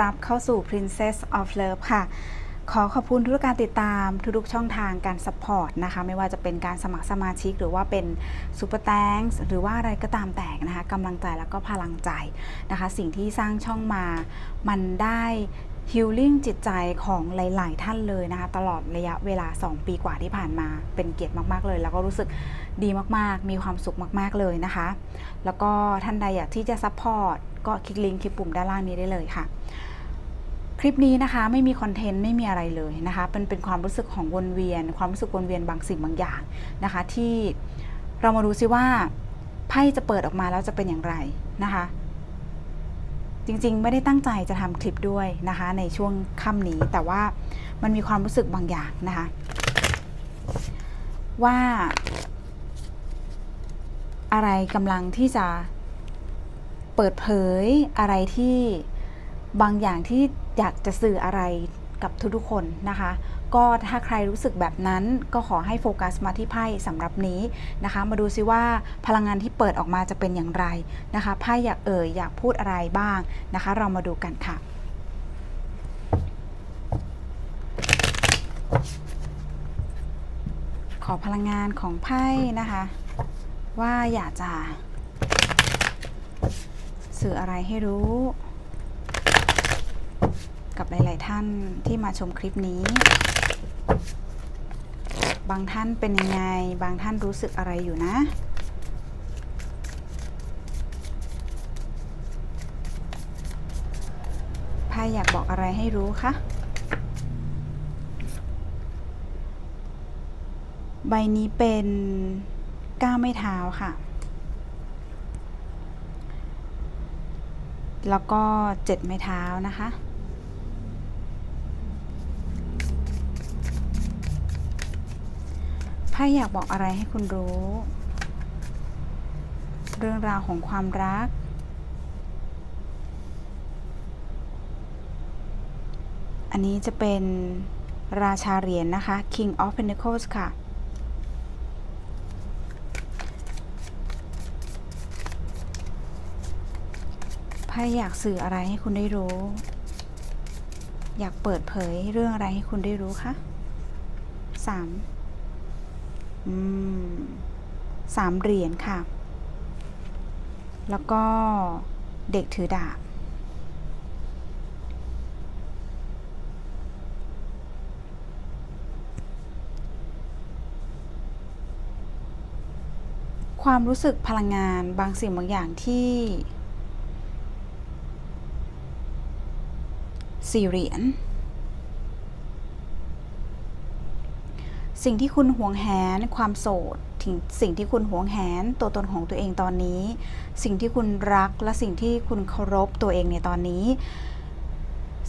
รับเข้าสู่ Princess of Love ค่ะ ขอขอบคุณทุกการติดตามทุกๆช่องทางการซัพพอร์ตนะคะ ไม่ว่าจะเป็นการสมัครสมาชิก หรือว่าเป็นซูเปอร์แตงหรือว่าอะไรก็ตามแต่นะคะกำลังใจแล้วก็พลังใจนะคะ สิ่งที่สร้างช่องมา มันได้ฮิลลิ่งจิตใจของหลาย ๆ ท่านเลยนะคะ ตลอดระยะเวลา 2 ปีกว่าที่ผ่านมาเป็นเกียรติมาก ๆ เลย แล้วก็รู้สึกดีมาก ๆ มีความสุขมาก ๆ เลยนะคะ แล้วก็ท่านใดอยากที่จะซัพพอร์ตก็คลิกลิงก์คลิกปุ่มด้านล่างนี้ได้เลยค่ะ ลิปนี้นะคะไม่มีคอนเทนต์ไม่มีอะไรเลยนะคะเป็นเป็นความรู้สึกของวนเวียน ความรู้สึกวนเวียนบางสิ่งบางอย่างนะคะ ที่เรามาดูซิว่าไพ่จะเปิดออกมาแล้วจะเป็นอย่างไรนะคะ จริงๆ ไม่ได้ตั้งใจจะทำคลิปด้วยนะคะ ในช่วงค่ำนี้แต่ว่ามันมีความรู้สึกบางอย่างนะคะ ว่า อะไรกำลังที่จะเปิดเผยอะไรที่ บางอย่างที่อยากจะสื่ออะไรกับทุกๆคนนะคะ ก็ถ้าใครรู้สึกแบบนั้นก็ขอให้โฟกัสมาที่ไพ่สำหรับนี้นะคะ มาดูซิว่าพลังงานที่เปิดออกมาจะเป็นอย่างไรนะคะไพ่อยากเอ่ยอยากพูดอะไรบ้างนะคะ เรามาดูกันค่ะขอพลังงานของไพ่นะคะ ว่าอยากจะสื่ออะไรให้รู้ กับหลาย ๆ ท่านที่มาชมคลิปนี้ บางท่านเป็นยังไง บางท่านรู้สึกอะไรอยู่นะ ไพ่อยากบอกอะไรให้รู้คะ ใบนี้เป็นก้าวไม่เท้าค่ะแล้วก็เจ็ดไม้เท้านะคะ พ่อยากบอกอะไรให้คุณรู้ เรื่องราวของความรัก อันนี้จะเป็นราชาเหรียญนนะคะ King of Pentacles ค่ะ ไพ่อยากสื่ออะไรให้คุณได้รู้ อยากเปิดเผยเรื่องอะไรให้คุณได้รู้คะสาม สามเหรียญค่ะ แล้วก็เด็กถือดาบ ความรู้สึกพลังงานบางสิ่งบางอย่างที่สี่เหรียญ สิ่งที่คุณหวงแหนความโสดถึงสิ่งที่คุณหวงแหนตัวตนของตัวเองตอนนี้ สิ่งที่คุณรักและสิ่งที่คุณเคารพตัวเองในตอนนี้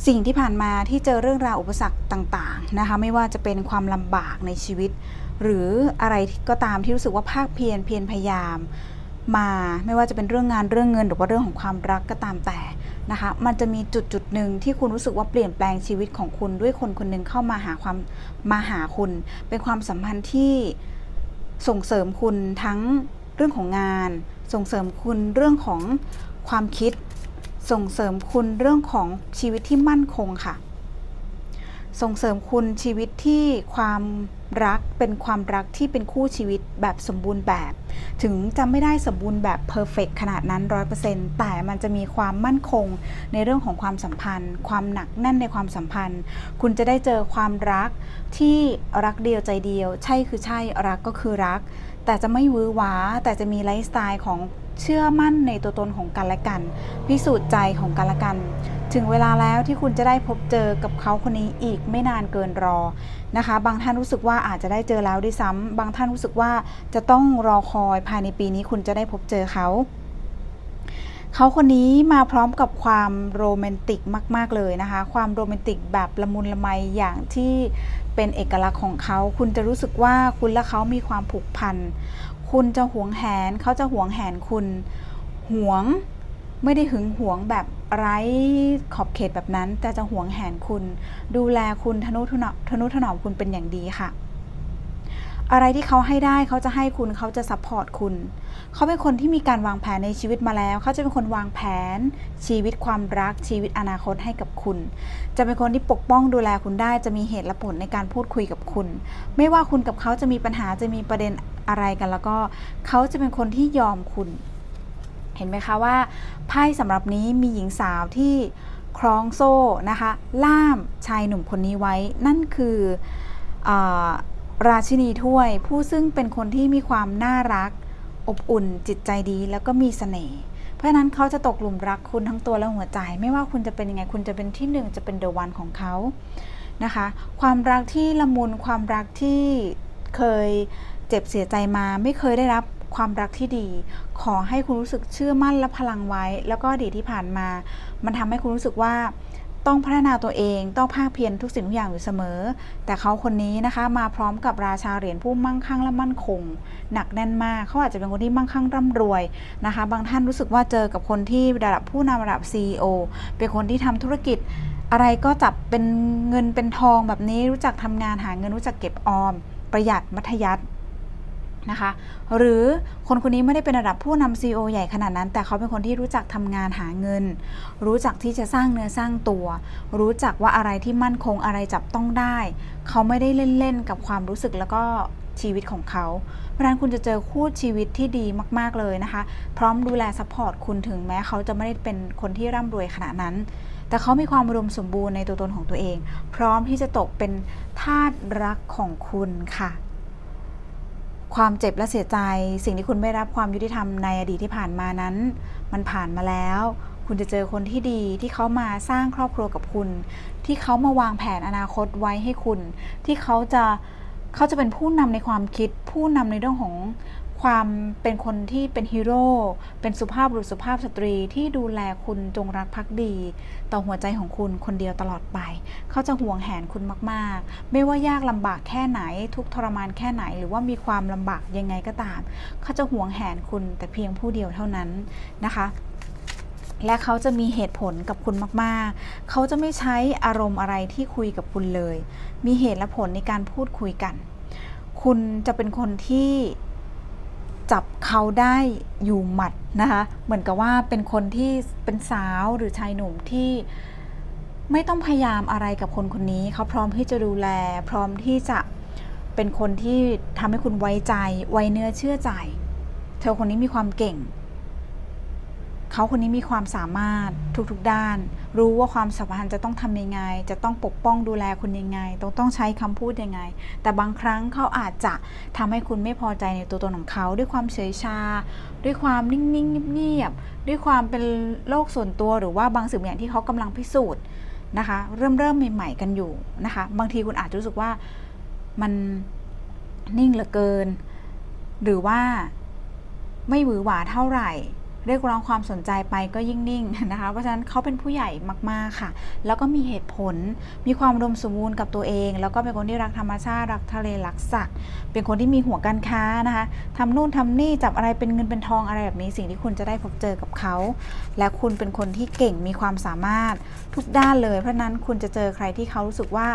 สิ่งที่ผ่านมาที่เจอเรื่องราวอุปสรรคต่างๆนะคะไม่ว่าจะเป็นความลำบากในชีวิต หรืออะไรก็ตามที่รู้สึกว่าภาคเพียรเพียรพยายามมาไม่ว่าจะเป็นเรื่องงานเรื่องเงิน หรือว่าเรื่องของความรักก็ตามแต่ นะคะ มันจะมีจุดจุดหนึ่งที่คุณรู้สึกว่าเปลี่ยนแปลงชีวิตของคุณด้วยคนคนหนึ่งเข้ามาหาความมาหาคุณ เป็นความสัมพันธ์ที่ส่งเสริมคุณทั้งเรื่องของงาน ส่งเสริมคุณเรื่องของความคิด ส่งเสริมคุณเรื่องของชีวิตที่มั่นคงค่ะ ส่งเสริมคุณชีวิตที่ความ รักเป็นความรักที่เป็นคู่ชีวิตแบบสมบูรณ์แบบ ถึงจะไม่ได้สมบูรณ์แบบเพอร์เฟกขนาดนั้นร้อยเปอร์เซ็นต์แต่มันจะมีความมั่นคงในเรื่องของความสัมพันธ์ ความหนักแน่นในความสัมพันธ์ คุณจะได้เจอความรักที่รักเดียวใจเดียว ใช่คือใช่รักก็คือรัก แต่จะไม่วื้อหวาแต่จะมีไลฟ์สไตล์ของเชื่อมั่นในตัวตนของกันและกัน พิสูจน์ใจของกันและกัน ถึงเวลาแล้วที่คุณจะได้พบเจอกับเขาคนนี้อีกไม่นานเกินรอนะคะ บางท่านรู้สึกว่าอาจจะได้เจอแล้วด้วยซ้ำบางท่านรู้สึกว่าจะต้องรอคอยภายในปีนี้คุณจะได้พบเจอเขาเขาคนนี้มาพร้อมกับความโรแมนติกมาก ๆ เลยนะคะ ความโรแมนติกแบบละมุนละไมอย่างที่เป็นเอกลักษณ์ของเขา คุณจะรู้สึกว่าคุณและเขามีความผูกพัน คุณจะหวงแหน เขาจะหวงแหนคุณ หวง ไม่ได้หึงหวงแบบ ไร้ขอบเขตแบบนั้น แต่จะหวงแหนคุณ ดูแลคุณทนุถนอมทนุถนอมคุณเป็นอย่างดีค่ะ อะไรที่เขาให้ได้เขาจะให้คุณเขาจะซัพพอร์ตคุณ เขาเป็นคนที่มีการวางแผนในชีวิตมาแล้ว เขาจะเป็นคนวางแผน ชีวิตความรักชีวิตอนาคตให้กับคุณ จะเป็นคนที่ปกป้องดูแลคุณได้จะมีเหตุและผลในการพูดคุยกับคุณ ไม่ว่าคุณกับเขาจะมีปัญหาจะมีประเด็นอะไรกัน แล้วก็เขาจะเป็นคนที่ยอมคุณ เห็นไหมคะว่าไพ่สำหรับนี้มีหญิงสาวที่คล้องโซ่นะคะ ล่ามชายหนุ่มคนนี้ไว้ นั่นคืออราชินีถ้วย ผู้ซึ่งเป็นคนที่มีความน่ารัก อบอุ่นจิตใจดีแล้วก็มีเสน่ห์เพราะนั้นเขาจะตกหลุมรักคุณทั้งตัวและหัวใจ ไม่ว่าคุณจะเป็นยังไงคุณจะเป็นที่หนึ่งจะเป็นเดอะวันของเขานะคะ ความรักที่ละมุนความรักที่เคยเจ็บเสียใจมาไม่เคยได้รับ ความรักที่ดี ขอให้คุณรู้สึกเชื่อมั่นและพลังไว้ แล้วก็อดีตที่ผ่านมา มันทำให้คุณรู้สึกว่าต้องพัฒนาตัวเองต้องภาคเพียรทุกสิ่งทุกอย่างอยู่เสมอ แต่เขาคนนี้นะคะมาพร้อมกับราชาเหรียญผู้มั่งคั่งและมั่นคง หนักแน่นมากเขาอาจจะเป็นคนที่มั่งคั่งร่ำรวยนะคะ บางท่านรู้สึกว่าเจอกับคนที่ระดับผู้นำระดับ CEO เป็นคนที่ทำธุรกิจ อะไรก็จับเป็นเงินเป็นทองแบบนี้รู้จักทำงานหาเงินรู้จักเก็บออม ประหยัดมัธยัติ นะคะ หรือคนคนนี้ไม่ได้เป็นระดับผู้นำ CEO ใหญ่ขนาดนั้น แต่เขาเป็นคนที่รู้จักทำงานหาเงิน รู้จักที่จะสร้างเนื้อสร้างตัว รู้จักว่าอะไรที่มั่นคงอะไรจับต้องได้ เขาไม่ได้เล่นๆกับความรู้สึกแล้วก็ชีวิตของเขา เพราะฉะนั้นคุณจะเจอคู่ชีวิตที่ดีมาก ๆ เลยนะคะ พร้อมดูแลซัพพอร์ตคุณถึงแม้เขาจะไม่ได้เป็นคนที่ร่ำรวยขนาดนั้น แต่เขามีความอุดมสมบูรณ์ในตัวตนของตัวเอง พร้อมที่จะตกเป็นทาสรักของคุณค่ะ ความเจ็บและเสียใจ สิ่งที่คุณไม่รับความยุติธรรมในอดีตที่ผ่านมานั้น มันผ่านมาแล้ว คุณจะเจอคนที่ดีที่เขามาสร้างครอบครัวกับคุณ ที่เขามาวางแผนอนาคตไว้ให้คุณ ที่เขาจะเขาจะเป็นผู้นำในความคิด ผู้นำในเรื่องของ ความเป็นคนที่เป็นฮีโร่ เป็นสุภาพบุรุษสุภาพสตรีที่ดูแลคุณจงรักภักดี ต่อหัวใจของคุณคนเดียวตลอดไป เขาจะห่วงแหนคุณมากๆ ไม่ว่ายากลำบากแค่ไหน ทุกทรมานแค่ไหน หรือว่ามีความลำบากยังไงก็ตาม เขาจะห่วงแหนคุณแต่เพียงผู้เดียวเท่านั้นนะคะและเขาจะมีเหตุผลกับคุณมากๆ เขาจะไม่ใช้อารมณ์อะไรที่คุยกับคุณเลย มีเหตุและผลในการพูดคุยกัน คุณจะเป็นคนที่ จับเขาได้อยู่หมัดนะคะเหมือนกับว่าเป็นคนที่เป็นสาวหรือชายหนุ่มที่ไม่ต้องพยายามอะไรกับคนคนนี้ เขาพร้อมที่จะดูแล พร้อมที่จะเป็นคนที่ทำให้คุณไว้ใจ ไว้เนื้อเชื่อใจ เธอคนนี้มีความเก่ง เขาคนนี้มีความสามารถทุกๆด้าน รู้ว่าความสัมพันธ์จะต้องทำยังไง จะต้องปกป้องดูแลคุณยังไง ต้องต้องใช้คำพูดยังไง แต่บางครั้งเขาอาจจะทำให้คุณไม่พอใจในตัวตนของเขา ด้วยความเฉยชา ด้วยความนิ่งๆเงียบๆด้วยความเป็นโลกส่วนตัวหรือว่าบางสิ่งบางอย่างที่เขากำลังพิสูจน์นะคะ เริ่มเริ่มใหม่ๆกันอยู่นะคะ บางทีคุณอาจจะรู้สึกว่ามันนิ่งเหลือเกิน หรือว่าไม่หวือหวาเท่าไหร่ เรียกร้องความสนใจไปก็ยิ่งนิ่งนะคะ เพราะฉะนั้นเขาเป็นผู้ใหญ่มากๆค่ะ แล้วก็มีเหตุผล มีความอุดมสมบูรณ์กับตัวเอง แล้วก็เป็นคนที่รักธรรมชาติ รักทะเล รักสัตว์ เป็นคนที่มีหัวการค้านะคะทำนู่นทำนี่ จับอะไรเป็นเงินเป็นทองอะไรแบบนี้ สิ่งที่คุณจะได้พบเจอกับเขา และคุณเป็นคนที่เก่ง มีความสามารถทุกด้านเลย เพราะฉะนั้นคุณจะเจอใครที่เขารู้สึกว่า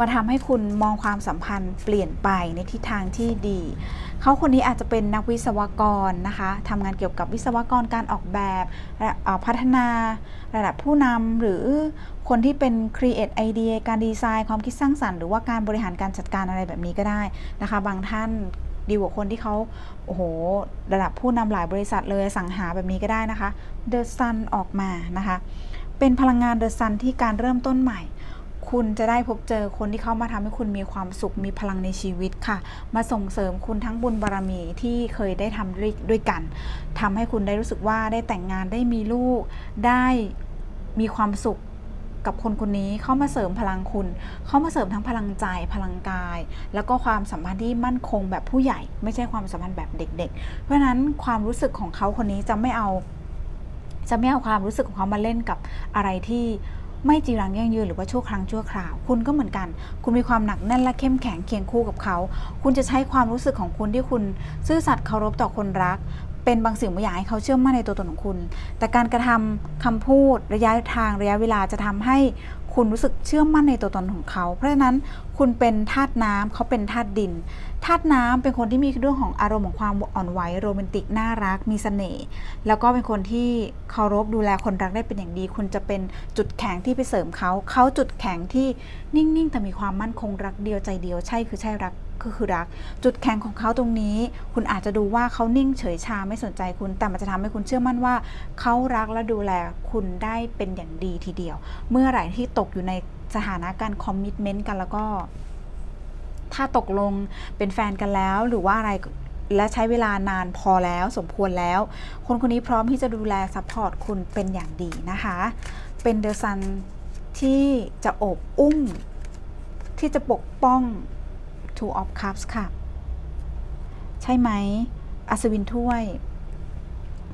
มาทำให้คุณมองความสัมพันธ์เปลี่ยนไปในทิศทางที่ดี เขาคนนี้อาจจะเป็นนักวิศวกรนะคะทำงานเกี่ยวกับวิศวกรการออกแบบพัฒนาระดับผู้นำหรือคนที่เป็น create ไอเดียการดีไซน์ความคิดสร้างสรรค์หรือว่าการบริหารการจัดการอะไรแบบนี้ก็ได้นะคะ บางท่านดีกว่าคนที่เขาโอ้โหระดับผู้นำหลายบริษัทเลยสั่งหาแบบนี้ก็ได้นะคะ The Sun ออกมานะคะเป็นพลังงาน The Sun ที่การเริ่มต้นใหม่ คุณจะได้พบเจอคนที่เข้ามาทำให้คุณมีความสุขมีพลังในชีวิตค่ะ มาส่งเสริมคุณทั้งบุญบารมีที่เคยได้ทำด้วยด้วยกันทำให้คุณได้รู้สึกว่าได้แต่งงานได้มีลูก ได้มีความสุขกับคนคนนี้เข้ามาเสริมพลังคุณ เข้ามาเสริมทั้งพลังใจพลังกาย แล้วก็ความสัมพันธ์ที่มั่นคงแบบผู้ใหญ่ ไม่ใช่ความสัมพันธ์แบบเด็ก ๆ เพราะฉะนั้นความรู้สึกของเขาคนนี้จะไม่เอา จะไม่เอาความรู้สึกของเขามาเล่นกับอะไรที่ ไม่จีรังยั่งยืนหรือว่าชั่วครั้งชั่วคราว คุณก็เหมือนกัน คุณมีความหนักแน่นและเข้มแข็งเคียงคู่กับเขา คุณจะใช้ความรู้สึกของคุณที่คุณ ซื่อสัตย์เคารพต่อคนรัก เป็นบางสิ่งบางอย่างให้เขาเชื่อมั่นในตัวตนของคุณ แต่การกระทำคำพูดระยะทางระยะเวลาจะทำให้ คุณรู้สึกเชื่อมั่นในตัวตนของเขา เพราะฉะนั้นคุณเป็นธาตุน้ำเขาเป็นธาตุดิน ธาตุน้ำเป็นคนที่มีเรื่องของอารมณ์ของความอ่อนไหวโรแมนติกน่ารักมีเสน่ห์แล้วก็เป็นคนที่เคารพดูแลคนรักได้เป็นอย่างดี คุณจะเป็นจุดแข็งที่ไปเสริมเขา เขาจุดแข็งที่นิ่งๆ แต่มีความมั่นคงรักเดียวใจเดียวใช่คือใช่รัก ก็คือรัก จุดแข็งของเขาตรงนี้ คุณอาจจะดูว่าเขานิ่งเฉยชาไม่สนใจคุณ แต่มันจะทำให้คุณเชื่อมั่นว่า เขารักและดูแลคุณได้เป็นอย่างดีทีเดียว เมื่อไหร่ที่ตกอยู่ในสถานะการคอมมิชเมนต์กันแล้วก็ ถ้าตกลงเป็นแฟนกันแล้ว หรือว่าอะไรและใช้เวลานานพอแล้วสมควรแล้ว คนคนนี้พร้อมที่จะดูแลซัพพอร์ตคุณเป็นอย่างดีนะคะ เป็นเดอะซันที่จะอบอุ้ม ที่จะปกป้อง Two of Cups ค่ะ ใช่ไหมอัศวินถ้วย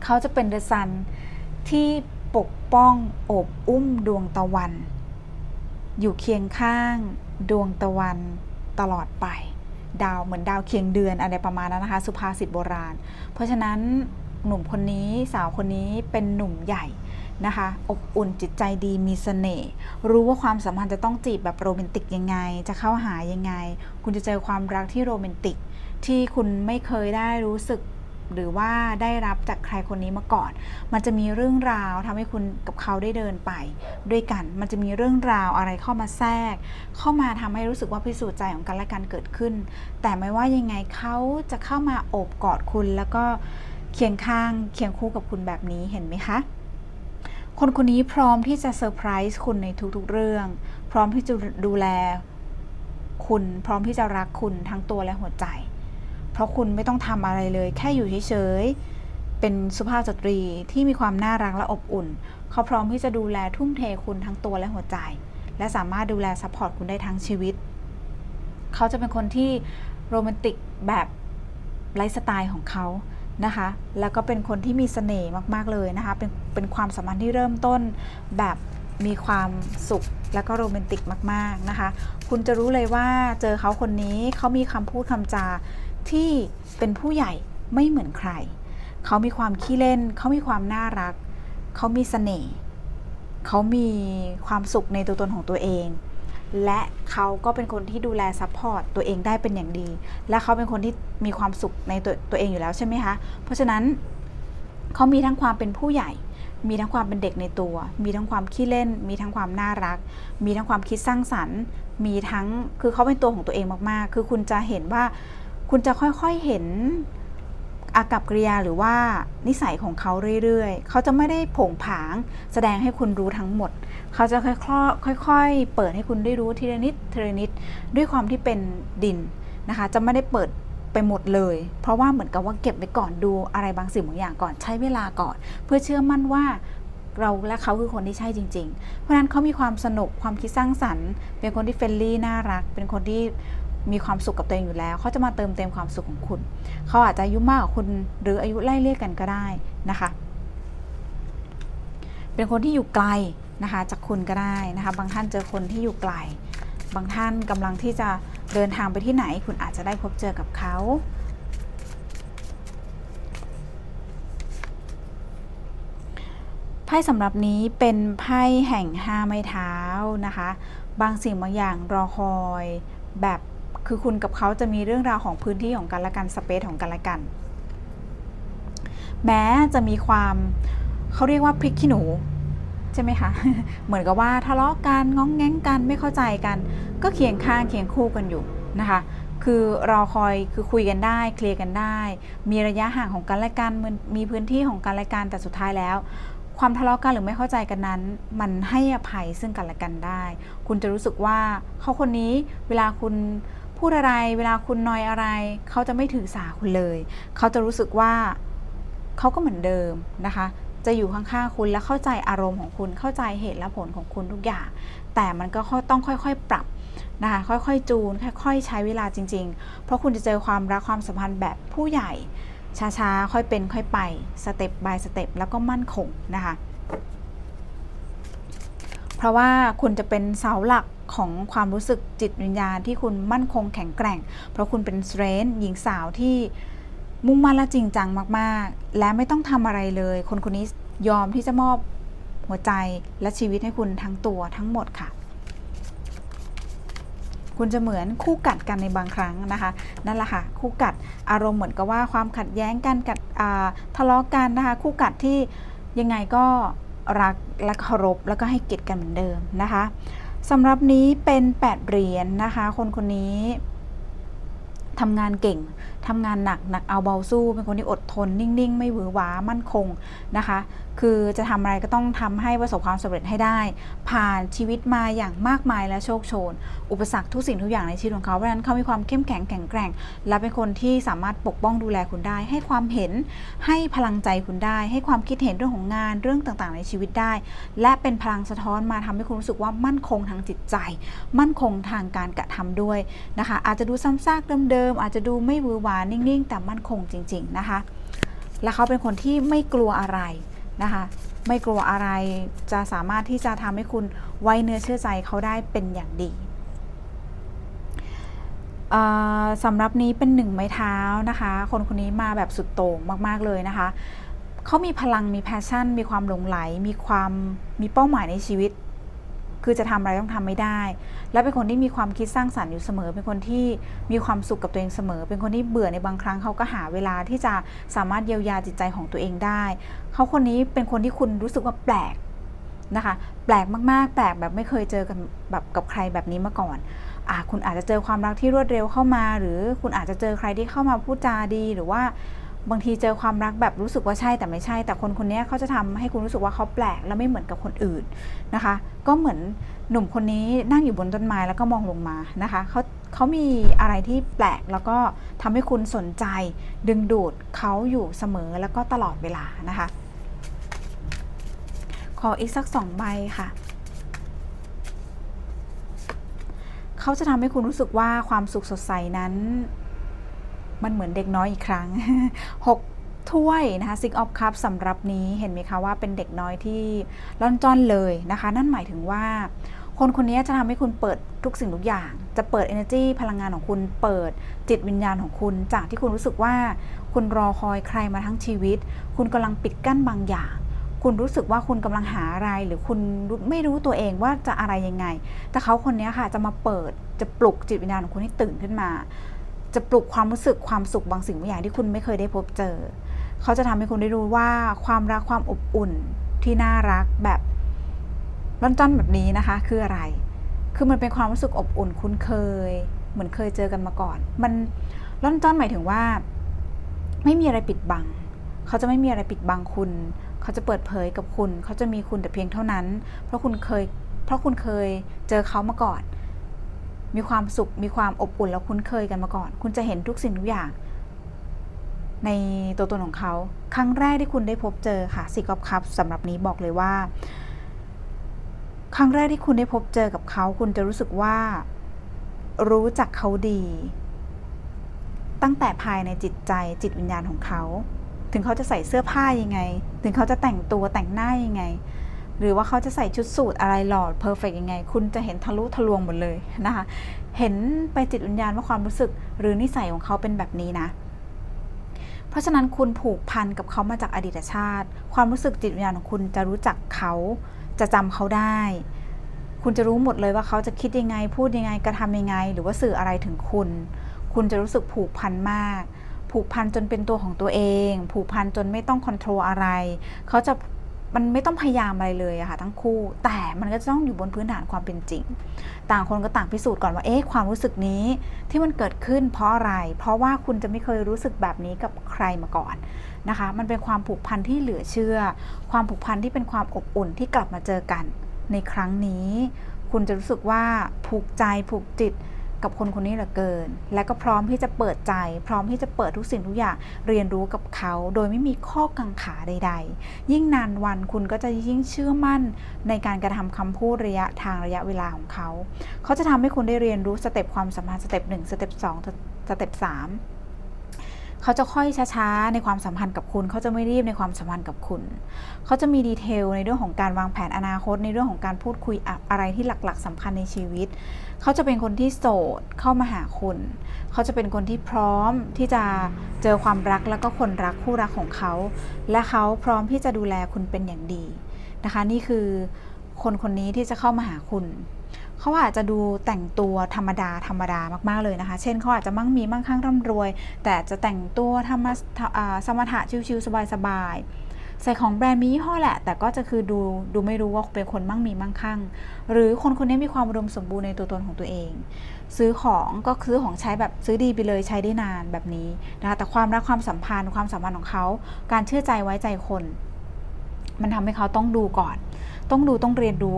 เขาจะเป็นเดอะซันที่ปกป้องโอบอุ้มดวงตะวัน อยู่เคียงข้างดวงตะวันตลอดไป ดาวเหมือนดาวเคียงเดือนอะไรประมาณนั้นนะคะ สุภาษิตโบราณ เพราะฉะนั้นหนุ่มคนนี้สาวคนนี้เป็นหนุ่มใหญ่ นะคะ อบอุ่นจิตใจดีมีเสน่ห์รู้ว่าความสัมพันธ์จะต้องจีบแบบโรแมนติกยังไง จะเข้าหายังไง คุณจะเจอความรักที่โรแมนติก ที่คุณไม่เคยได้รู้สึกหรือว่าได้รับจากใครคนนี้มาก่อน มันจะมีเรื่องราวทำให้คุณกับเขาได้เดินไป ด้วยกัน มันจะมีเรื่องราวอะไรเข้ามาแทรก เข้ามาทำให้รู้สึกว่าพิสูจน์ใจของกันและกันเกิดขึ้น แต่ไม่ว่ายังไงเขาจะเข้ามาโอบกอดคุณแล้วก็เคียงข้างเคียงคู่กับคุณแบบนี้เห็นไหมคะ คนคนนี้พร้อมที่จะเซอร์ไพรส์คุณในทุกๆเรื่อง พร้อมที่จะดูแลคุณพร้อมที่จะรักคุณทั้งตัวและหัวใจ เพราะคุณไม่ต้องทำอะไรเลย แค่อยู่เฉยๆ เป็นสุภาพสตรีที่มีความน่ารักและอบอุ่น เขาพร้อมที่จะดูแลทุ่มเทคุณทั้งตัวและหัวใจ และสามารถดูแลซัพพอร์ตคุณได้ทั้งชีวิต เขาจะเป็นคนที่โรแมนติกแบบไลฟ์สไตล์ของเขา นะคะ แล้วก็เป็นคนที่มีเสน่ห์มากๆเลยนะคะ เป็นเป็นความสัมพันธ์ที่เริ่มต้นแบบมีความสุขแล้วก็โรแมนติกมากๆนะคะ คุณจะรู้เลยว่าเจอเขาคนนี้เขามีคำพูดคำจาที่เป็นผู้ใหญ่ไม่เหมือนใคร เขามีความขี้เล่น เขามีความน่ารัก เขามีเสน่ห์ เขามีความสุขในตัวตนของตัวเอง และเขาก็เป็นคนที่ดูแลซัพพอร์ตตัวเองได้เป็นอย่างดี และเขาเป็นคนที่มีความสุขในตัวตัวเองอยู่แล้วใช่ไหมคะ เพราะฉะนั้นเขามีทั้งความเป็นผู้ใหญ่ มีทั้งความเป็นเด็กในตัว มีทั้งความขี้เล่น มีทั้งความน่ารัก มีทั้งความคิดสร้างสรรค์ มีทั้งคือเขาเป็นตัวของตัวเองมากๆ คือคุณจะเห็นว่าคุณจะค่อยๆเห็นอากับกริยาหรือว่านิสัยของเขาเรื่อยๆ เขาจะไม่ได้ผงผาง แสดงให้คุณรู้ทั้งหมด เขาจะค่อยๆค่อยๆเปิดให้คุณได้รู้ทีละนิดทีละนิดด้วยความที่เป็นดินนะคะ จะไม่ได้เปิดไปหมดเลย เพราะว่าเหมือนกับว่าเก็บไว้ก่อนดูอะไรบางสิ่งบางอย่างก่อนใช้เวลาก่อน เพื่อเชื่อมั่นว่าเราและเขาคือคนที่ใช่จริง ๆ เพราะฉะนั้นเขามีความสนุกความคิดสร้างสรรค์ เป็นคนที่เฟรนลี่น่ารัก เป็นคนที่มีความสุขกับตัวเองอยู่แล้ว เขาจะมาเติมเต็มความสุขของคุณ เขาอาจจะอายุมากกว่าคุณหรืออายุไล่เลี่ยกันก็ได้นะคะ เป็นคนที่อยู่ไกล นะคะจากคุณก็ได้นะคะบางท่านเจอคนที่อยู่ไกล บางท่านกำลังที่จะเดินทางไปที่ไหน คุณอาจจะได้พบเจอกับเขาไพ่สำหรับนี้เป็นไพ่แห่งห้าไม้เท้านะคะ บางสิ่งบางอย่างรอคอยแบบคือคุณกับเขาจะมีเรื่องราวของพื้นที่ของกันและกันสเปซของกันและกัน แม้จะมีความเขาเรียกว่าพริกขี้หนู ช่ไหมคะ เหมือนกับว่าทะเลาะกันง้องแง้งกันไม่เข้าใจกัน ก็เคียงข้างเคียงคู่กันอยู่นะคะ คือรอคอยคือคุยกันได้เคลียร์กันได้ มีระยะห่างของกันและกันมีพื้นที่ของกันและกันแต่สุดท้ายแล้ว ความทะเลาะกันหรือไม่เข้าใจกันนั้น มันให้อภัยซึ่งกันและกันได้ คุณจะรู้สึกว่าเขาคนนี้เวลาคุณพูดอะไร เวลาคุณนอยอะไร เขาจะไม่ถือสาคุณเลย เขาจะรู้สึกว่าเขาก็เหมือนเดิมนะคะ จะอยู่ข้างๆคุณและเข้าใจอารมณ์ของคุณเข้าใจเหตุและผลของคุณทุกอย่าง แต่มันก็ต้องค่อยๆปรับนะคะค่อยๆจูน ค่อย ๆ ใช้เวลาจริง ๆ เพราะคุณจะเจอความรักความสัมพันธ์แบบผู้ใหญ่ช้าๆ ค่อยเป็นค่อยไปสเต็ปบายสเต็ปแล้วก็มั่นคงนะคะเพราะว่าคุณจะเป็นเสาหลักของความรู้สึกจิตวิญญาณที่คุณมั่นคงแข็งแกร่ง เพราะคุณเป็นสเตรนหญิงสาวที่ มุ่งมั่นและจริงจังมากๆ และไม่ต้องทำอะไรเลย คนคนนี้ยอมที่จะมอบหัวใจและชีวิตให้คุณทั้งตัวทั้งหมดค่ะ คุณจะเหมือนคู่กัดกันในบางครั้งนะคะ นั่นแหละค่ะ คู่กัดอารมณ์เหมือนกับว่าความขัดแย้งกันกัดทะเลาะกันนะคะ คู่กัดที่ยังไงก็รักและเคารพแล้วก็ให้เกียรติกันเหมือนเดิมนะคะสำหรับนี้เป็น 8 เหรียญนะคะ คนคนนี้ ทำงานเก่งทำงานหนักหนักเอาเบาสู้ เป็นคนที่อดทนนิ่ง ๆ ไม่หวือหวามั่นคงนะคะ คือจะทำอะไรก็ต้องทำให้ประสบความสำเร็จให้ได้ ผ่านชีวิตมาอย่างมากมายและโชคโชน อุปสรรคทุกสิ่งทุกอย่างในชีวิตของเขาเพราะฉะนั้นเขามีความเข้มแข็งแข็งแกร่ง และเป็นคนที่สามารถปกป้องดูแลคุณได้ ให้ความเห็นให้พลังใจคุณได้ ให้ความคิดเห็นเรื่องของงานเรื่องต่างๆ ในชีวิตได้ และเป็นพลังสะท้อนมาทำให้คุณรู้สึกว่ามั่นคงทางจิตใจ มั่นคงทางการกระทำด้วยนะคะ อาจจะดูซ้ำซากเดิมๆอาจจะดูไม่วือหวานิ่งๆ แต่มั่นคงจริง ๆนะคะ และเขาเป็นคนที่ไม่กลัวอะไร นะคะไม่กลัวอะไรจะสามารถที่จะทำให้คุณไว้เนื้อเชื่อใจเขาได้เป็นอย่างดีสำหรับนี้เป็นหนึ่งไม้เท้านะคะ คนคนนี้มาแบบสุดโต่งมาก ๆ เลยนะคะ เขามีพลังมีแพชชั่น มีความหลงไหล มีความมีเป้าหมายในชีวิต คือจะทำอะไรต้องทำไม่ได้ และเป็นคนที่มีความคิดสร้างสรรค์อยู่เสมอ เป็นคนที่มีความสุขกับตัวเองเสมอ เป็นคนที่เบื่อในบางครั้งเขาก็หาเวลาที่จะสามารถเยียวยาจิตใจของตัวเองได้ เขาคนนี้เป็นคนที่คุณรู้สึกว่าแปลกนะคะ แปลกมากๆ แปลกแบบไม่เคยเจอกันแบบกับใครแบบนี้มาก่อนอคุณอาจจะเจอความรักที่รวดเร็วเข้ามา หรือคุณอาจจะเจอใครที่เข้ามาพูดจาดีหรือว่า บางทีเจอความรักแบบรู้สึกว่าใช่แต่ไม่ใช่ แต่คนคนนี้เขาจะทำให้คุณรู้สึกว่าเขาแปลกและไม่เหมือนกับคนอื่นนะคะ ก็เหมือนหนุ่มคนนี้นั่งอยู่บนต้นไม้แล้วก็มองลงมานะคะเขาเขามีอะไรที่แปลกแล้วก็ทำให้คุณสนใจ ดึงดูดเขาอยู่เสมอแล้วก็ตลอดเวลานะคะ ขออีกสักสองใบค่ะเขาจะทำให้คุณรู้สึกว่าความสุขสดใสนั้น มันเหมือนเด็กน้อยอีกครั้ง 6 ถ้วยนะคะ Six of Cups สำหรับนี้เห็นไหมคะว่าเป็นเด็กน้อยที่ร่อนจ้อนเลยนะคะ นั่นหมายถึงว่า คนคนนี้จะทำให้คุณเปิดทุกสิ่งทุกอย่าง จะเปิด energy พลังงานของคุณ เปิดจิตวิญญาณของคุณ จากที่คุณรู้สึกว่า คุณรอคอยใครมาทั้งชีวิต คุณกำลังปิดกั้นบางอย่างคุณรู้สึกว่าคุณกำลังหาอะไรหรือคุณไม่รู้ตัวเองว่าจะอะไรยังไง แต่เขาคนนี้ค่ะจะมาเปิดจะปลุกจิตวิญญาณของคุณให้ตื่นขึ้นมา จะปลุกความรู้สึกความสุขบางสิ่งบางอย่างที่คุณไม่เคยได้พบเจอ เขาจะทำให้คุณได้รู้ว่าความรักความอบอุ่นที่น่ารักแบบร่อนจ้อนแบบนี้นะคะ คืออะไร คือมันเป็นความรู้สึกอบอุ่นคุ้นเคย เหมือนเคยเจอกันมาก่อน มันร่อนจ้อนหมายถึงว่า ไม่มีอะไรปิดบัง เขาจะไม่มีอะไรปิดบังคุณ เขาจะเปิดเผยกับคุณ เขาจะมีคุณแต่เพียงเท่านั้น เพราะคุณเคย เพราะคุณเคยเจอเขามาก่อน มีความสุข มีความอบอุ่นแล้วคุ้นเคยกันมาก่อน คุณจะเห็นทุกสิ่งทุกอย่าง ในตัวตนของเขา ครั้งแรกที่คุณได้พบเจอค่ะสิกอบคัพสำหรับนี้บอกเลยว่า ครั้งแรกที่คุณได้พบเจอกับเขา คุณจะรู้สึกว่า รู้จักเขาดี ตั้งแต่ภายในจิตใจจิตวิญญาณของเขา ถึงเขาจะใส่เสื้อผ้ายังไง ถึงเขาจะแต่งตัวแต่งหน้ายังไง หรือว่าเขาจะใส่ชุดสูทอะไรหล่อเพอร์เฟกยังไง คุณจะเห็นทะลุทะลวงหมดเลยนะคะ เห็นไปจิตวิญญาณว่าความรู้สึกหรือนิสัยของเขาเป็นแบบนี้นะ เพราะฉะนั้นคุณผูกพันกับเขามาจากอดีตชาติ ความรู้สึกจิตวิญญาณของคุณจะรู้จักเขาจะจำเขาได้ คุณจะรู้หมดเลยว่าเขาจะคิดยังไง พูดยังไงกระทำยังไง หรือว่าสื่ออะไรถึงคุณ คุณจะรู้สึกผูกพันมากผูกพันจนเป็นตัวของตัวเอง ผูกพันจนไม่ต้องคอนโทรลอะไร เขาจะ มันไม่ต้องพยายามอะไรเลยอะค่ะทั้งคู่ แต่มันก็จะต้องอยู่บนพื้นฐานความเป็นจริง ต่างคนก็ต่างพิสูจน์ก่อนว่าเอ๊ะความรู้สึกนี้ที่มันเกิดขึ้นเพราะอะไร เพราะว่าคุณจะไม่เคยรู้สึกแบบนี้กับใครมาก่อนนะคะ มันเป็นความผูกพันที่เหลือเชื่อ ความผูกพันที่เป็นความอบอุ่นที่กลับมาเจอกัน ในครั้งนี้ คุณจะรู้สึกว่าผูกใจผูกจิต กับคนคนนี้เหลือเกิน และก็พร้อมที่จะเปิดใจ พร้อมที่จะเปิดทุกสิ่งทุกอย่างเรียนรู้กับเขา โดยไม่มีข้อกังขาใด ๆ ยิ่งนานวันคุณก็จะยิ่งเชื่อมั่นในการกระทำคำพูดระยะทางระยะเวลาของเขา เขาจะทำให้คุณได้เรียนรู้สเต็ปความสัมพันธ์สเต็ปหนึ่งสเต็ปสองสเต็ปสาม เขาจะค่อยช้าๆในความสัมพันธ์กับคุณ เขาจะไม่รีบในความสัมพันธ์กับคุณ เขาจะมีดีเทลในเรื่องของการวางแผนอนาคต ในเรื่องของการพูดคุยอะไรที่หลักๆสำคัญในชีวิต เขาจะเป็นคนที่โสดเข้ามาหาคุณ เขาจะเป็นคนที่พร้อมที่จะเจอความรักแล้วก็คนรักคู่รักของเขา และเขาพร้อมที่จะดูแลคุณเป็นอย่างดีนะคะ นี่คือคนคนนี้ที่จะเข้ามาหาคุณ เขาอาจจะดูแต่งตัวธรรมดาธรรมดามากๆเลยนะคะ เช่นเขาอาจจะมั่งมีมั่งคั่งร่ำรวย แต่จะแต่งตัวธรรมะอ่าสมถะชิวๆสบายๆใส่ของแบรนด์มียี่ห้อแหละ แต่ก็จะคือดูดูไม่รู้ว่าเป็นคนมั่งมีมั่งคั่ง หรือคนคนนี้มีความอุดมสมบูรณ์ในตัวตนของตัวเอง ซื้อของก็ซื้อของใช้แบบซื้อดีไปเลยใช้ได้นานแบบนี้นะคะแต่ความรักความสัมพันธ์ความสัมพันธ์ของเขาการเชื่อใจไว้ใจคน มันทำให้เขาต้องดูก่อน ต้องดูต้องเรียนรู้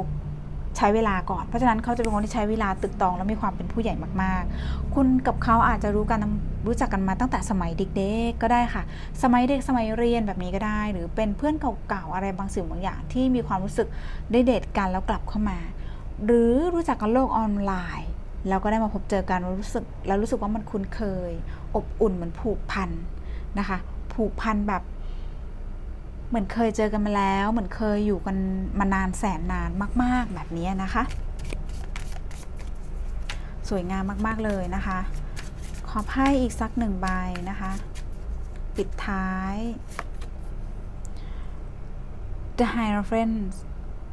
ใช้เวลาก่อน เพราะฉะนั้นเขาจะเป็นคนที่ใช้เวลาตึกตองและมีความเป็นผู้ใหญ่มากๆ คุณกับเขาอาจจะรู้กันรู้จักกันมาตั้งแต่สมัยเด็กๆก็ได้ค่ะ สมัยเด็กสมัยเรียนแบบนี้ก็ได้ หรือเป็นเพื่อนเก่าๆอะไรบางสิ่งบางอย่าง ที่มีความรู้สึกได้เดทกันแล้วกลับเข้ามา หรือรู้จักกันโลกออนไลน์แล้วก็ได้มาพบเจอกันรู้สึกแล้วรู้สึกว่ามันคุ้นเคย อบอุ่นเหมือนผูกพันนะคะ ผูกพันแบบ เหมือนเคยเจอกันมาแล้ว เหมือนเคยอยู่กันมานานแสนนานมาก ๆ แบบนี้นะคะ สวยงามมาก ๆ เลยนะคะ ขอไพ่อีกสักหนึ่งใบนะคะ ปิดท้าย The Hierophant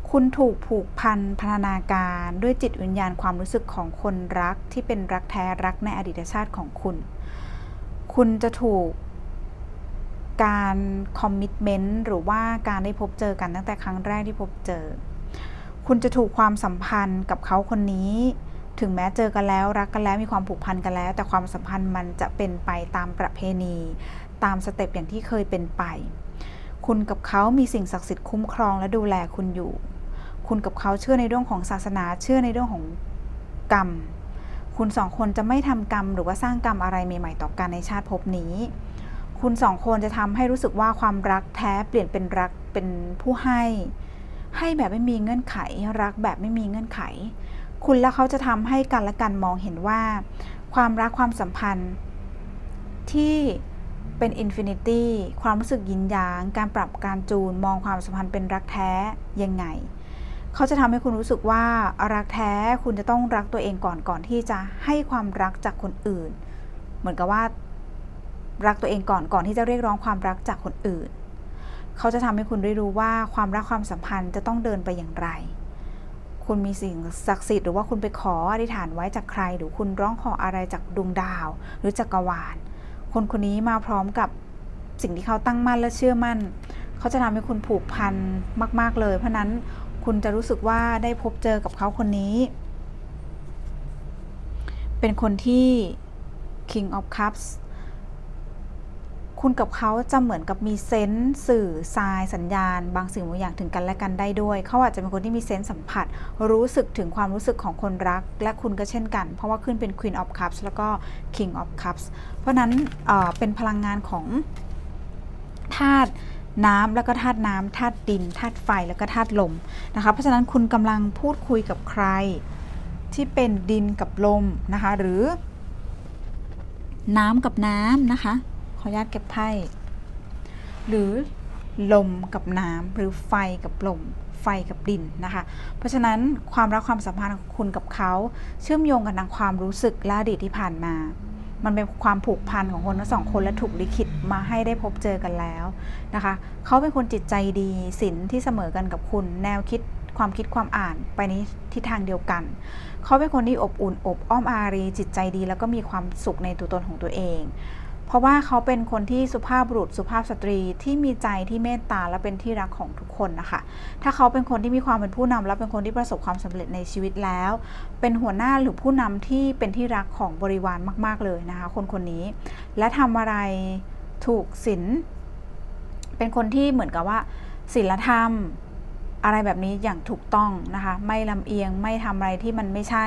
คุณถูกผูกพันพันธนาการด้วยจิตวิญญาณความรู้สึกของคนรักที่เป็นรักแท้รักในอดีตชาติของคุณ คุณจะถูก การคอมมิชเมนต์หรือว่าการได้พบเจอกันตั้งแต่ครั้งแรกที่พบเจอ คุณจะถูกความสัมพันธ์กับเขาคนนี้ ถึงแม้เจอกันแล้วรักกันแล้วมีความผูกพันกันแล้ว แต่ความสัมพันธ์มันจะเป็นไปตามประเพณี ตามสเต็ปอย่างที่เคยเป็นไป คุณกับเขามีสิ่งศักดิ์สิทธิ์คุ้มครองและดูแลคุณอยู่ คุณกับเขาเชื่อในเรื่องของศาสนาเชื่อในเรื่องของกรรม คุณสองคนจะไม่ทำกรรม หรือว่าสร้างกรรมอะไรใหม่ ๆ ต่อกันในชาติภพนี้ คุณสองคนจะทำให้รู้สึกว่าความรักแท้เปลี่ยนเป็นรักเป็นผู้ให้ ให้แบบไม่มีเงื่อนไข รักแบบไม่มีเงื่อนไข คุณและเขาจะทำให้กันและกันมองเห็นว่า ความรักความสัมพันธ์ ที่เป็นอินฟินิตี้ความรู้สึกยินยาง การปรับการจูนมองความสัมพันธ์เป็นรักแท้ยังไง เขาจะทำให้คุณรู้สึกว่ารักแท้คุณจะต้องรักตัวเองก่อนก่อนที่จะให้ความรักจากคนอื่น เหมือนกับว่า รักตัวเองก่อนก่อนที่จะเรียกร้องความรักจากคนอื่น เขาจะทำให้คุณได้รู้ว่าความรักความสัมพันธ์จะต้องเดินไปอย่างไร คุณมีสิ่งศักดิ์สิทธิ์หรือว่าคุณไปขออธิษฐานไว้จากใคร หรือคุณร้องขออะไรจากดวงดาว หรือจักรวาล คนคนนี้มาพร้อมกับสิ่งที่เขาตั้งมั่นและเชื่อมั่น เขาจะทำให้คุณผูกพันมาก ๆ เลย เพราะนั้นคุณจะรู้สึกว่าได้พบเจอกับเขาคนนี้ เป็นคนที่ King of Cups คุณกับเขาจะเหมือนกับมีเซนส์สื่อทรายสัญญาณ บางสิ่งบางอย่างถึงกันและกันได้ด้วย เขาอาจจะเป็นคนที่มีเซนส์สัมผัส รู้สึกถึงความรู้สึกของคนรัก และคุณก็เช่นกัน เพราะว่าขึ้นเป็น Queen of Cups แล้วก็ King of Cups เพราะนั้นเเป็นพลังงานของธาตุน้ำแล้วก็ธาตุน้ำธาตุดินธาตุไฟแล้วก็ธาตุลมนะคะเพราะฉะนั้นคุณกำลังพูดคุยกับใครที่เป็นดินกับลมนะคะหรือ น้ำกับน้ำนะคะ ออนุญาตเก็บไพ่หรือลมกับน้ำหรือไฟกับลม ไฟกับดินนะคะ เพราะฉะนั้นความรักความสัมพันธ์ของคุณกับเขา เชื่อมโยงกันทางความรู้สึกและอดีตที่ผ่านมา มันเป็นความผูกพันของคนทั้งสองคนและถูกลิขิตมาให้ได้พบเจอกันแล้วนะคะ เขาเป็นคนจิตใจดีศีลที่เสมอกันกับคุณ แนวคิดความคิดความอ่านไปในทิศทางเดียวกัน เขาเป็นคนที่อบอุ่นอบอ้อมอารี จิตใจดี แล้วก็มีความสุขในตัวตนของตัวเอง เพราะว่าเขาเป็นคนที่สุภาพบุรุษสุภาพสตรีที่มีใจที่เมตตาและเป็นที่รักของทุกคนนะคะ ถ้าเขาเป็นคนที่มีความเป็นผู้นำและเป็นคนที่ประสบความสำเร็จในชีวิตแล้ว เป็นหัวหน้าหรือผู้นำที่เป็นที่รักของบริวารมาก ๆ เลยนะคะ คนคนนี้ และทำอะไรถูกศีลเป็นคนที่เหมือนกับว่าศีลธรรม อะไรแบบนี้อย่างถูกต้องนะคะ ไม่ลำเอียงไม่ทำอะไรที่มันไม่ใช่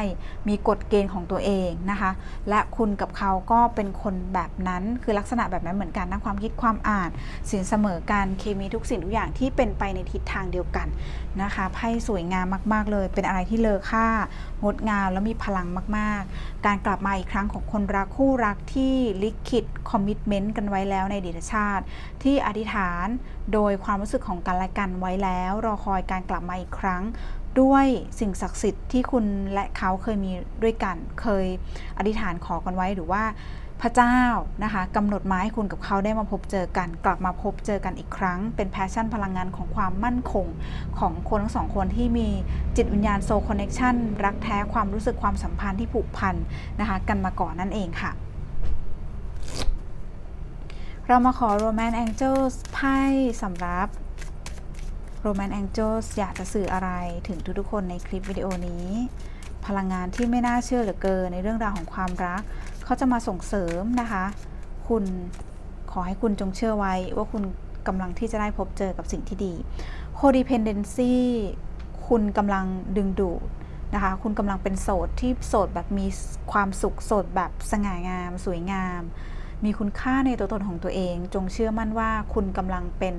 มีกฎเกณฑ์ของตัวเองนะคะ และคุณกับเขาก็เป็นคนแบบนั้นคือลักษณะแบบนั้นเหมือนกันนะความคิดความอ่านสินเสมอการเคมีทุกสิ่งทุกอย่างที่เป็นไปในทิศทางเดียวกันนะคะไพ่สวยงามมาก ๆ เลย เป็นอะไรที่เลอค่างดงามแล้วมีพลังมากๆ การกลับมาอีกครั้งของคนรักคู่รักที่ลิขิตคอมมิชเมนต์กันไว้แล้วในอดีตชาติ ที่อธิษฐาน โดยความรู้สึกของกันและกันไว้แล้ว รอคอยการกลับมาอีกครั้ง ด้วยสิ่งศักดิ์สิทธิ์ที่คุณและเขาเคยมีด้วยกัน เคยอธิษฐานขอกันไว้หรือว่าพระเจ้านะคะกำหนดมาให้คุณกับเขาได้มาพบเจอกัน กลับมาพบเจอกันอีกครั้ง เป็นแพชชั่นพลังงานของความมั่นคง ของคนทั้งสองคนที่มีจิตวิญญาณโซคอนเน c ชันรักแท้ความรู้สึกความสัมพันธ์ที่ผูกพันนะคะ กันมาก่อนนั่นเองค่ะ เรามาขอ Romance Angels ไพ่สำหรับ Romance Angels อยากจะสื่ออะไรถึงทุกๆคนในคลิปวิดีโอนี้ พลังงานที่ไม่น่าเชื่อเหลือเกินในเรื่องราวของความรัก เขาจะมาส่งเสริมนะคะ คุณขอให้คุณจงเชื่อไว้ว่าคุณกำลังที่จะได้พบเจอกับสิ่งที่ดี codependency คุณกำลังดึงดูดนะคะ คุณกำลังเป็นโสดที่โสดแบบมีความสุข โสดแบบสง่างาม สวยงาม มีคุณค่าในตัวตนของตัวเอง จงเชื่อมั่นว่าคุณกำลังเป็น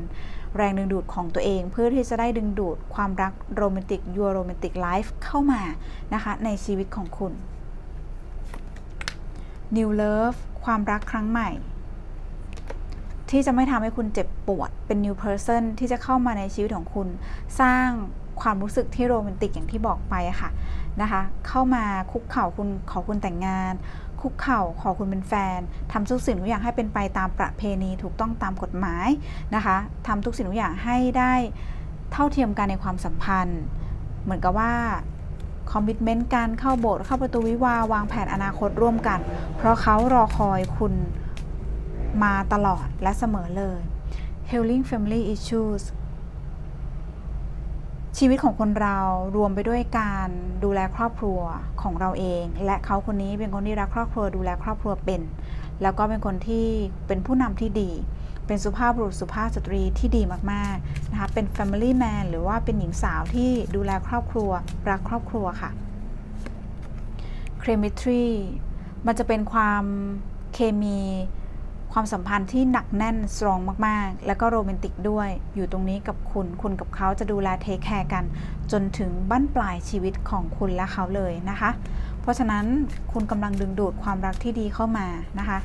แรงดึงดูดของตัวเอง เพื่อที่จะได้ดึงดูดความรักโรแมนติกยูโรแมนติกไลฟ์เข้ามานะคะในชีวิตของคุณ New Love ความรักครั้งใหม่ ที่จะไม่ทำให้คุณเจ็บปวดเป็น new person ที่จะเข้ามาในชีวิตของคุณ สร้างความรู้สึกที่โรแมนติกอย่างที่บอกไปค่ะนะคะ เข้ามาคุกเข่าคุณขอคุณแต่งงาน คุกเข่าขอคุณเป็นแฟนทำทุกสิ่งทุกอย่างให้เป็นไปตามประเพณีถูกต้องตามกฎหมายนะคะทำทุกสิ่งทุกอย่างให้ได้เท่าเทียมกันในความสัมพันธ์ เหมือนกับว่าคอมมิชเมนต์การเข้าโบสถ์เข้าประตูวิวาวางแผนอนาคตร่วมกัน เพราะเขารอคอยคุณมาตลอดและเสมอเลย Healing Family Issues ชีวิตของคนเรารวมไปด้วยการดูแลครอบครัวของเราเอง และเขาคนนี้เป็นคนที่รักครอบครัวดูแลครอบครัวเป็น แล้วก็เป็นคนที่เป็นผู้นำที่ดี เป็นสุภาพบุรุษสุภาพสตรีที่ดีมากๆนะคะเป็น Family Man หรือว่าเป็นหญิงสาวที่ดูแลครอบครัว รักครอบครัวค่ะ Chemistry มันจะเป็นความเคมี ความสัมพันธ์ที่หนักแน่นสตรองมากๆ แล้วก็โรแมนติกด้วย อยู่ตรงนี้กับคุณ คุณกับเขาจะดูแลเทคแคร์กัน จนถึงบั้นปลายชีวิตของคุณและเขาเลยนะคะ เพราะฉะนั้นคุณกำลังดึงดูดความรักที่ดีเข้ามานะคะ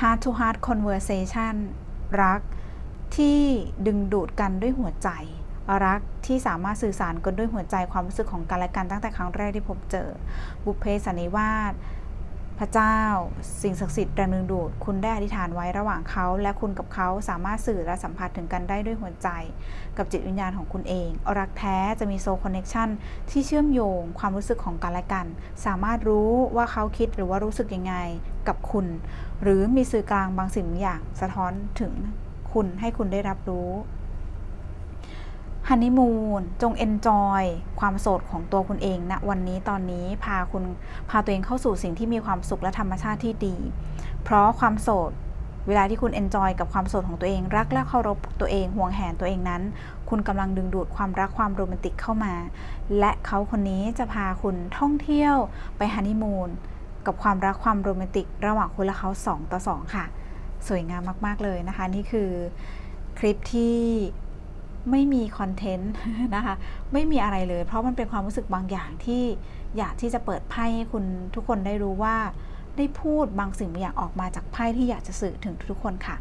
heart to heart conversation รักที่ดึงดูดกันด้วยหัวใจ รักที่สามารถสื่อสารกันด้วยหัวใจความรู้สึกของกันและกันตั้งแต่ครั้งแรกที่พบเจอ บุพเพสันนิวาส พระเจ้า สิ่งศักดิ์สิทธิ์แรงดึงดูด คุณได้อธิษฐานไว้ระหว่างเขา และคุณกับเขาสามารถสื่อและสัมผัสถึงกันได้ด้วยหัวใจ กับจิตวิญญาณของคุณเอง รักแท้จะมีโซคอนเน c ชันที่เชื่อมโยงความรู้สึกของกันและกัน สามารถรู้ว่าเขาคิดหรือว่ารู้สึกยังไงกับคุณ หรือมีสื่อกลางบางสิ่งบางอย่าง สะท้อนถึงคุณให้คุณได้รับรู้ ฮันนีมูนจงเอนจอยความโสดของตัวคุณเองณนะวันนี้ตอนนี้พาคุณพาตัวเองเข้าสู่สิ่งที่มีความสุขและธรรมชาติที่ดี เพราะความโสดเวลาที่คุณเอนจอยกับความโสดของตัวเองรักและเคารพตัวเองห่วงแหนตัวเองนั้น คุณกำลังดึงดูดความรักความโรแมนติกเข้ามา และเขาคนนี้จะพาคุณท่องเที่ยวไปฮันนีมูนกับความรักความโรแมนติก ระหว่างคุณและเขาสองต่อสองค่ะ สวยงามมาก ๆ เลยนะคะ นี่คือคลิปที่ ไม่มีคอนเทนต์นะคะไม่มีอะไรเลย เพราะมันเป็นความรู้สึกบางอย่างที่อยากที่จะเปิดไพ่ให้คุณทุกคนได้รู้ว่า ได้พูดบางสิ่งบางอย่างออกมาจากไพ่ที่อยากจะสื่อถึงทุกคนค่ะ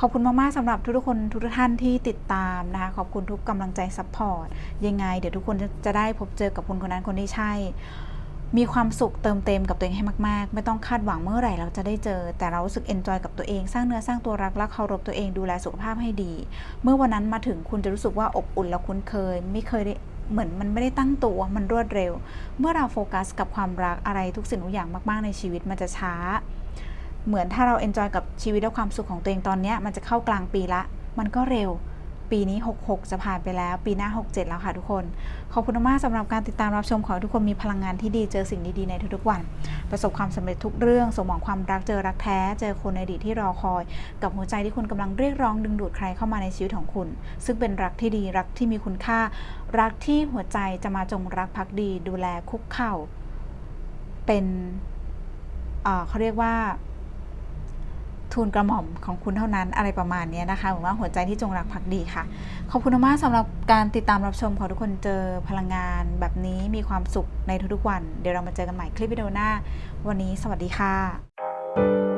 ขอบคุณมากๆสำหรับทุกๆคนทุกท่านที่ติดตามนะคะขอบคุณทุกกำลังใจซัพพอร์ตยังไง เดี๋ยวทุกคนจะจะได้พบเจอกับคนคนนั้นคนที่ใช่ มีความสุขเติมเต็มกับตัวเองให้มาก ๆ ไม่ต้องคาดหวังเมื่อไหร่เราจะได้เจอ แต่เรารู้สึกเอนจอยกับตัวเองสร้างเนื้อสร้างตัวรักและเคารพตัวเองดูแลสุขภาพให้ดี เมื่อวันนั้นมาถึงคุณจะรู้สึกว่าอบอุ่นและคุ้นเคย ไม่เคยได้เหมือนมันไม่ได้ตั้งตัวมันรวดเร็ว เมื่อเราโฟกัสกับความรักอะไรทุกสิ่งทุกอย่างมาก ๆ ในชีวิตมันจะช้า เหมือนถ้าเราเอนจอยกับชีวิตและความสุขของตัวเองตอนนี้มันจะเข้ากลางปีละ มันก็เร็ว ปีนี้ 66 จะผ่านไปแล้ว ปีหน้า 67 แล้วค่ะทุกคน ขอบคุณมากสำหรับการติดตามรับชมขอให้ทุกคนมีพลังงานที่ดีเจอสิ่งดีๆในทุกๆวัน ประสบความสำเร็จทุกเรื่องสมหวังความรักเจอรักแท้ เจอคนในอดีตที่รอคอย กับหัวใจที่คุณกำลังเรียกร้องดึงดูดใครเข้ามาในชีวิตของคุณ ซึ่งเป็นรักที่ดีรักที่มีคุณค่า รักที่หัวใจจะมาจงรักภักดี ดูแลคุกเข่าเป็นเอ่อเขาเรียกว่า ทูลกระหม่อมของคุณเท่านั้นอะไรประมาณนี้นะคะหมือว่าหัวใจที่จงรักภักดีค่ะ ขอบคุณมากสำหรับการติดตามรับชมขอทุกคนเจอพลังงานแบบนี้มีความสุขในทุกๆวัน เดี๋ยวเรามาเจอกันใหม่คลิปวิดีโอหน้า วันนี้สวัสดีค่ะ